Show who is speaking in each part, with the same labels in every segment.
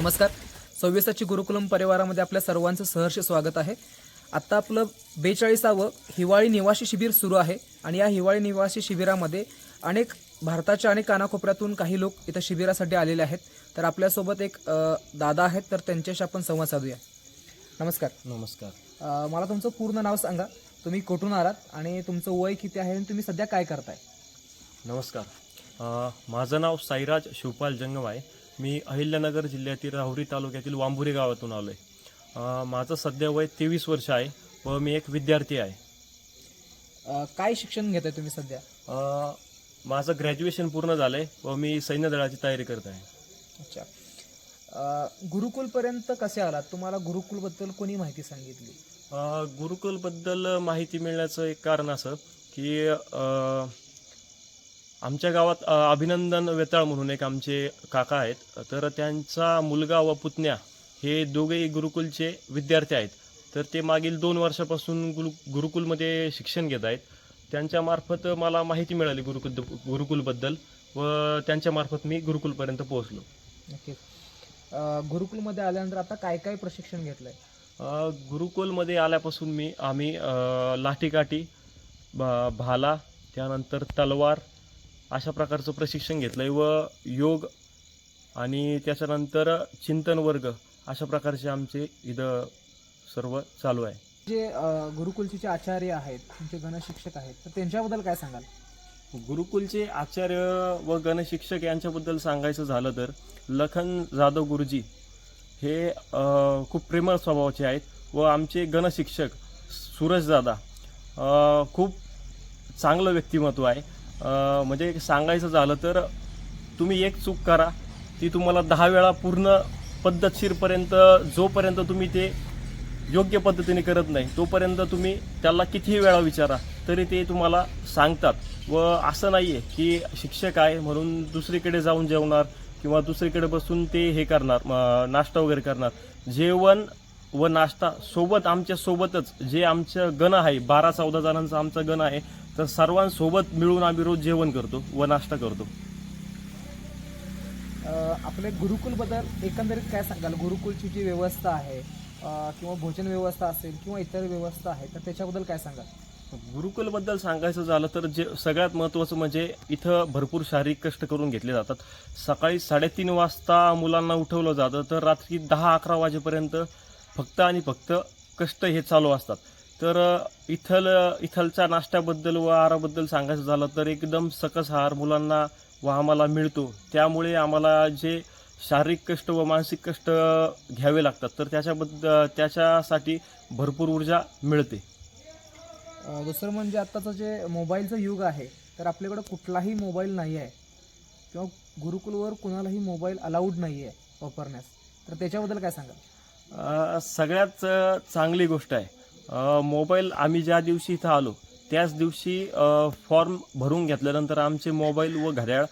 Speaker 1: नमस्कार. सव्वीसाची गुरुकुलम परिवारामध्ये आपल्या सर्वांचं सहर्ष स्वागत आहे. आत्ता आपलं बेचाळीसावं हिवाळी निवासी शिबिर सुरू आहे आणि या हिवाळी निवासी शिबिरामध्ये अनेक भारताच्या अनेक कानाकोपऱ्यातून काही लोक इथं शिबिरासाठी आलेले आहेत. तर आपल्यासोबत एक अ, दादा आहेत तर त्यांच्याशी आपण संवाद साधूया. नमस्कार.
Speaker 2: नमस्कार.
Speaker 1: अ, मला तुमचं पूर्ण नाव सांगा. तुम्ही कुठून आलात आणि तुमचं वय किती आहे आणि तुम्ही सध्या काय करताय?
Speaker 2: नमस्कार. अ, माझं नाव साईराज शिवपाल जंगम आहे. मी अहिल्यानगर जिल्ह्यातील राहुरी तालुक्यातील वांबुरी गावातून आलो आहे माझं सध्या वय तेवीस वर्ष आहे व मी एक विद्यार्थी आहे.
Speaker 1: काय शिक्षण घेताय तुम्ही सध्या?
Speaker 2: माझं ग्रॅज्युएशन पूर्ण झालं आहे व मी सैन्य दलाची तयारी करत आहे.
Speaker 1: अच्छा. गुरुकुलपर्यंत कसे आलात? तुम्हाला गुरुकुलबद्दल कोणी माहिती सांगितली?
Speaker 2: गुरुकुलबद्दल माहिती मिळण्याचं एक कारण असं की आमच्या गावात अभिनंदन वेताळ म्हणून एक आमचे काका आहेत. तर त्यांचा मुलगा व पुतण्या हे दोघेही गुरुकुलचे विद्यार्थी आहेत. तर ते मागील दोन वर्षापासून गुरु गुरुकुलमध्ये शिक्षण घेत आहेत. त्यांच्यामार्फत मला माहिती मिळाली गुरुकुल गुरुकुलबद्दल व त्यांच्यामार्फत मी गुरुकुलपर्यंत पोहोचलो.
Speaker 1: नक्कीच. अ, गुरुकुलमध्ये आल्यानंतर आता काय काय प्रशिक्षण घेतलंय?
Speaker 2: अ, गुरुकुलमध्ये आल्यापासून मी आम्ही लाठीकाठी भा भाला त्यानंतर तलवार अशा प्रकारचं प्रशिक्षण घेतलं आहे व योग आणि त्याच्यानंतर चिंतन वर्ग अशा प्रकारचे आमचे इथं सर्व चालू आहे.
Speaker 1: जे गुरुकुलचे जे आचार्य आहेत तुमचे गणशिक्षक आहेत तर त्यांच्याबद्दल काय सांगाल?
Speaker 2: गुरुकुलचे आचार्य व गणशिक्षक यांच्याबद्दल सांगायचं झालं तर लखन जाधव गुरुजी हे खूप प्रेमळ स्वभावाचे आहेत व आमचे गणशिक्षक सूरजदादा अ, खूप चांगलं व्यक्तिमत्व आहे. म्हणजे सांगायचं झालं तर तुम्ही एक चूक करा. ती तुम्हाला दहा वेळा पूर्ण पद्धतशीरपर्यंत जोपर्यंत तुम्ही ते योग्य पद्धतीने करत नाही तोपर्यंत तुम्ही त्याला कितीही वेळा विचारा तरी ते तुम्हाला सांगतात. व असं नाही आहे की शिक्षक आहे म्हणून दुसरीकडे जाऊन जेवणार किंवा दुसरीकडे बसून ते हे करणार नाश्ता वगैरे करणार. जेवण व नाश्ता सोबत आमच्या सोबतच जे आमचं गण आहे बारा चौदा जणांचा आमचा गण आहे तर सर्वांसोबत मिळून आम्ही रोज जेवण करतो व नाश्ता करतो
Speaker 1: आपल्या गुरुकुलबद्दल एकंदरीत काय सांगाल? गुरुकुलची जी व्यवस्था आहे किंवा भोजन व्यवस्था असेल किंवा इतर व्यवस्था आहे तर त्याच्याबद्दल काय सांगाल?
Speaker 2: गुरुकुलबद्दल सांगायचं झालं तर जे सगळ्यात महत्त्वाचं म्हणजे इथं भरपूर शारीरिक कष्ट करून घेतले जातात. सकाळी साडेतीन वाजता मुलांना उठवलं जातं तर रात्री दहा अकरा वाजेपर्यंत फक्त आणि फक्त कष्ट हे चालू असतात. तर इथल इथलच्या नाश्त्याबद्दल व आहाराबद्दल सांगायचं झालं तर एकदम सकस आहार मुलांना व आम्हाला मिळतो. त्यामुळे आम्हाला जे शारीरिक कष्ट व मानसिक कष्ट घ्यावे लागतात. तर त्याच्याबद्दल त्याच्यासाठी भरपूर ऊर्जा मिळते.
Speaker 1: दुसरं म्हणजे आत्ताचं जे मोबाईलचं युग आहे तर आपल्याकडं कुठलाही मोबाईल नाही आहे. किंवा गुरुकुलवर कुणालाही मोबाईल अलाउड नाही आहे वापरण्यास. तर त्याच्याबद्दल काय सांगाल?
Speaker 2: अ, सगळ्यात चांगली गोष्ट आहे. मोबाईल आम्ही ज्या दिवशी इथं आलो त्याच दिवशी फॉर्म भरून घेतल्यानंतर आमचे मोबाईल व घड्याळ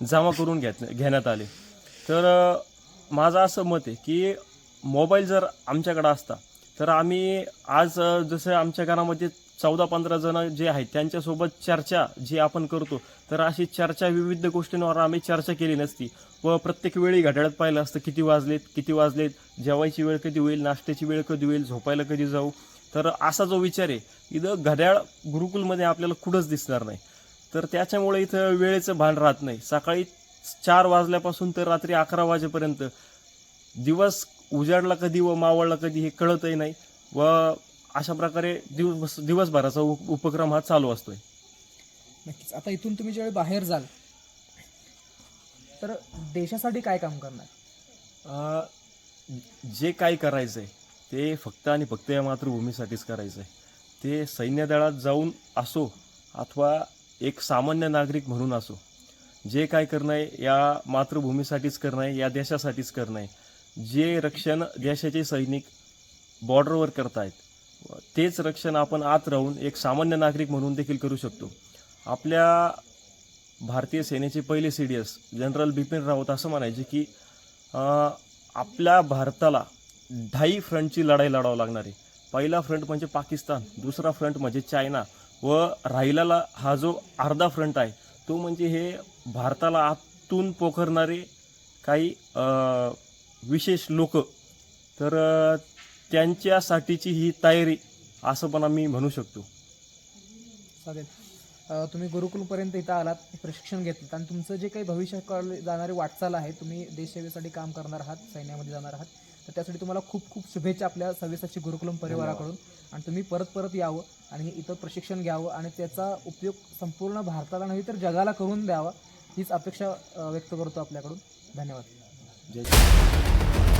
Speaker 2: जमा करून घेत घेण्यात आले. तर माझं असं मत आहे की मोबाईल जर आमच्याकडं असता तर आम्ही आज जसं आमच्या घरामध्ये चौदा पंधरा जण जे आहेत त्यांच्यासोबत चर्चा जी आपण करतो तर अशी चर्चा विविध गोष्टींवर आम्ही चर्चा केली नसती. व प्रत्येक वेळी घड्याळात पाहिलं असतं किती वाजलेत किती वाजलेत जेवायची वेळ कधी होईल नाश्त्याची वेळ कधी होईल झोपायला कधी जाऊ तर असा जो विचार आहे इथं घड्याळ गुरुकुलमध्ये आपल्याला कुठंच दिसणार नाही. तर त्याच्यामुळे इथं वेळेचं भान राहत नाही. सकाळी चार वाजल्यापासून तर रात्री अकरा वाजेपर्यंत दिवस उजाडला कधी व मावळला कधी हे कळतही नाही व अशा प्रकारे दिवस दिवसभराचा उप- उपक्रम हा चालू असतोय.
Speaker 1: नक्कीच. आता इथून तुम्ही ज्यावेळी बाहेर जाल तर देशासाठी काय काम करणार?
Speaker 2: जे काही करायचं आहे ते फक्त आणि फक्त या मातृभूमीसाठीच करायचं आहे ते सैन्यदळात जाऊन असो अथवा एक सामान्य नागरिक म्हणून असो जे काय करणं आहे या मातृभूमीसाठीच करणं आहे या देशासाठीच करणं आहे जे रक्षण देशाचे सैनिक बॉर्डरवर करतायत तेच रक्षण आपण आत राहून एक सामान्य नागरिक म्हणून देखील करू शकतो. आपल्या भारतीय सेनेचे पहिले C D S general Bipin Rawat असं म्हणायचे की आपल्या भारताला ढाई फ्रंटची लढाई लढावं लागणार आहे. पहिला फ्रंट म्हणजे पाकिस्तान दुसरा फ्रंट म्हणजे चायना व राहिलेला हा जो अर्धा फ्रंट आहे तो म्हणजे हे भारताला आतून पोखरणारे काही विशेष लोक. तर त्यांच्यासाठीची ही तयारी असं पण आम्ही म्हणू शकतो.
Speaker 1: चालेल. तुम्ही गुरुकुलपर्यंत इथं आलात प्रशिक्षण घेतलं आणि तुमचं जे काही भविष्याकडे जाणारी वाटचाल आहे तुम्ही देशसेवेसाठी काम करणार आहात सैन्यामध्ये जाणार आहात तर त्यासाठी तुम्हाला खूप खूप शुभेच्छा आपल्या सव्यसाची गुरुकुलम परिवाराकडून. आणि तुम्ही परत परत यावं आणि इथं प्रशिक्षण घ्यावं आणि त्याचा उपयोग संपूर्ण भारताला नव्हे तर जगाला करून द्यावा हीच अपेक्षा व्यक्त करतो आपल्याकडून. धन्यवाद.
Speaker 2: जय